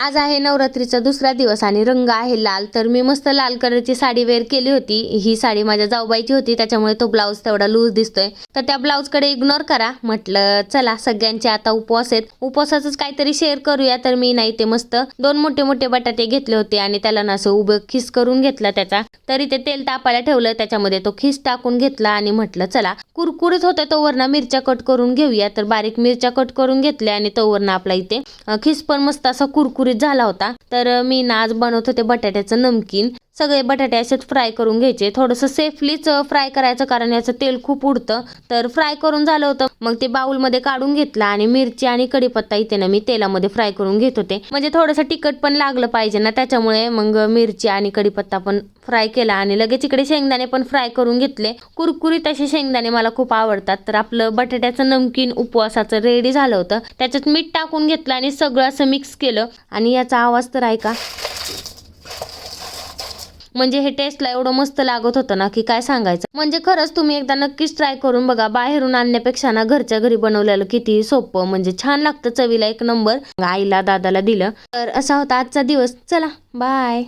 आज आहे नवरात्रीचा दुसरा दिवस आणि रंग आहे लाल. तर मी मस्त लाल कलरची साडी वेअर केली होती. ही साडी माझ्या जाऊबाईची होती. त्याच्यामुळे तो ब्लाऊज तेवढा लूज दिसतोय. तर त्या ब्लाऊजकडे इग्नोर करा. म्हटलं चला सगळ्यांचे आता उपवास आहेत. उपवासाच काहीतरी शेअर करूया. तर मी नाही ते मस्त दोन मोठे मोठे बटाटे घेतले होते आणि त्याला ना असं उभं खिस करून घेतला त्याचा. तरी ते तेल तापायला ठेवलं. त्याच्यामध्ये तो खिस टाकून घेतला आणि म्हटलं चला कुरकुरीत होता तोवर ना मिरच्या कट करून घेऊया. तर बारीक मिरच्या कट करून घेतल्या आणि तोवर ना आपला इथे खिस पण मस्त असा कुरकुरीत झाला होता तर मी ना आज बनवत होते बटाट्याचं नमकीन सगळे बटाटे असेच फ्राय करून घ्यायचे. थोडंसं सेफलीच फ्राय करायचं कारण याचं तेल खूप उडतं. तर फ्राय करून झालं होतं. मग ते बाउलमध्ये काढून घेतला आणि मिरची आणि कढीपत्ता इथे ना मी तेलामध्ये फ्राय करून घेत होते. म्हणजे थोडंसं तिखट पण लागलं पाहिजे ना त्याच्यामुळे मग मिरची आणि कढीपत्ता पण फ्राय केला आणि लगेच इकडे शेंगदाणे पण फ्राय करून घेतले. कुरकुरीत असे शेंगदाणे मला खूप आवडतात. तर आपलं बटाट्याचं नमकीन उपवासाचं रेडी झालं होतं. त्याच्यात मीठ टाकून घेतलं आणि सगळं असं मिक्स केलं. आणि याचा आवाज तर ऐका म्हणजे हे टेस्टला एवढं मस्त लागत होतं ना की काय सांगायचं? म्हणजे खरंच तुम्ही एकदा नक्कीच ट्राय करून बघा बाहेरून आणण्यापेक्षा ना घरच्या घरी बनवलेलं किती सोपं म्हणजे छान लागतं चवीला एक नंबर आईला दादाला दिलं. तर असा होता आजचा दिवस. चला बाय